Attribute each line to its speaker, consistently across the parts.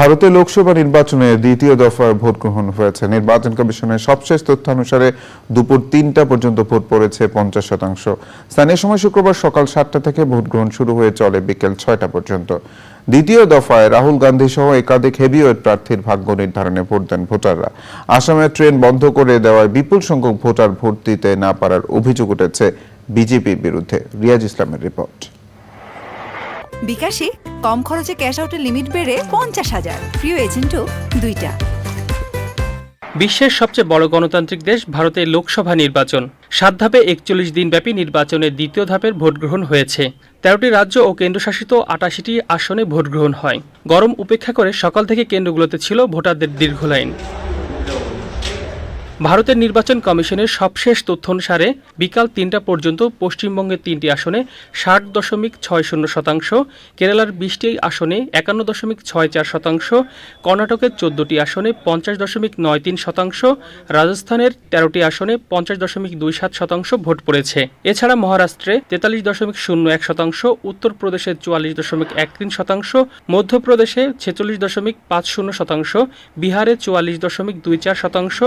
Speaker 1: ভারতে লোকসভা নির্বাচনে দ্বিতীয় দফার ভোট গ্রহণ হয়েছে। নির্বাচন কমিশনের সবশেষ তথ্যানুসারে দুপুর তিনটা পর্যন্ত ভোট পড়েছে পঞ্চাশ শতাংশ। স্থানীয় সময় শুক্রবার সকাল সাতটা থেকে ভোট গ্রহণ শুরু হয়ে চলে বিকেল ছয়টা পর্যন্ত। দ্বিতীয় দফায় রাহুল গান্ধী সহ একাধিক হেভিওয়েট প্রার্থীর ভাগ্য নির্ধারণে ভোট দেন ভোটাররা। আসামে ট্রেন বন্ধ করে দেওয়ায় বিপুল সংখ্যক ভোটার ভোট দিতে না পারার অভিযোগ উঠেছে বিজেপির বিরুদ্ধে। রিয়াজ ইসলামের রিপোর্ট।
Speaker 2: বিকাশে কম খরচে ক্যাশ আউটের লিমিট বেড়ে পঞ্চাশ হাজার। প্রিয় এজেন্টও দুইটা।
Speaker 3: বিশ্বের সবচেয়ে বড় গণতান্ত্রিক দেশ ভারতের লোকসভা নির্বাচন। সাত ধাপে একচল্লিশ দিনব্যাপী নির্বাচনের দ্বিতীয় ধাপের ভোট গ্রহণ হয়েছে। তেরোটি রাজ্য ও কেন্দ্রশাসিত আটাশিটি আসনে ভোট গ্রহণ হয়। গরম উপেক্ষা করে সকাল থেকে কেন্দ্রগুলোতে ছিল ভোটারদের দীর্ঘ লাইন। ভারতের নির্বাচন কমিশনের সবশেষ তথ্য অনুসারে বিকাল তিনটা পর্যন্ত পশ্চিমবঙ্গের তিনটি আসনে ষাট দশমিক ছয় শূন্য শতাংশ, কেরালার বিশটি আসনে একান্ন দশমিক ছয় চার শতাংশ, কর্ণাটকের চোদ্দটি আসনে পঞ্চাশ দশমিক নয় তিন শতাংশ, রাজস্থানের তেরোটি আসনে পঞ্চাশ দশমিক দুই সাত শতাংশ ভোট পড়েছে। এছাড়া মহারাষ্ট্রে তেতাল্লিশ দশমিক শূন্য এক শতাংশ, উত্তরপ্রদেশে চুয়াল্লিশ দশমিক এক তিন শতাংশ, মধ্যপ্রদেশে ছেচল্লিশ দশমিক পাঁচ শূন্য শতাংশ, বিহারে চুয়াল্লিশ দশমিক দুই চার শতাংশ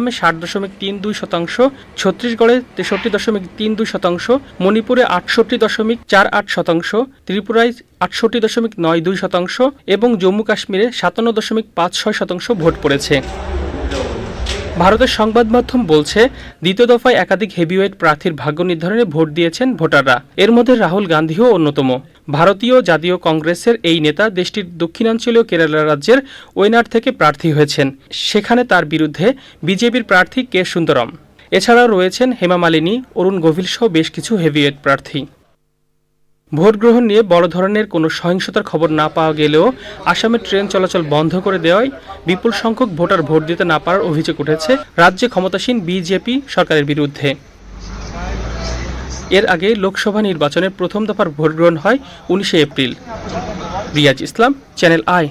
Speaker 3: আসামে ষাট দশমিক তিন দুই শতাংশ, ছত্তিশগড়ে তেষট্টি দশমিক তিন দুই শতাংশ, মণিপুরে আটষট্টি দশমিক চার আট শতাংশ, ত্রিপুরায় আটষট্টি দশমিক নয় দুই শতাংশ এবং জম্মু কাশ্মীরে সাতান্ন দশমিক পাঁচ ছয় শতাংশ ভোট পড়েছে। ভারতের সংবাদ মাধ্যম বলছে, দ্বিতীয় দফায় একাধিক হেভিওয়েট প্রার্থীর ভাগ্য নির্ধারণে ভোট দিয়েছেন ভোটাররা। এর মধ্যে রাহুল গান্ধীও অন্যতম। ভারতীয় জাতীয় কংগ্রেসের এই নেতা দেশটির দক্ষিণাঞ্চলীয় কেরালা রাজ্যের ওয়েনার থেকে প্রার্থী হয়েছেন। সেখানে তার বিরুদ্ধে বিজেপির প্রার্থী কে সুন্দরম। এছাড়াও রয়েছেন হেমা মালিনী, অরুণ গভীর সহ বেশ কিছু হেভিওয়েট প্রার্থী। ভোট গ্রহণ নিয়ে বড় ধরনের কোনো সহিংসতার খবর না পাওয়া গেলেও আসামে ট্রেন চলাচল বন্ধ করে দেওয়ায় বিপুল সংখ্যক ভোটার ভোট দিতে না পারার অভিযোগ উঠেছে রাজ্যে ক্ষমতাসীন বিজেপি সরকারের বিরুদ্ধে। এর আগে লোকসভা নির্বাচনের প্রথম দফার ভোট গ্রহণ হয় উনিশে April. Riaz Islam, channel I.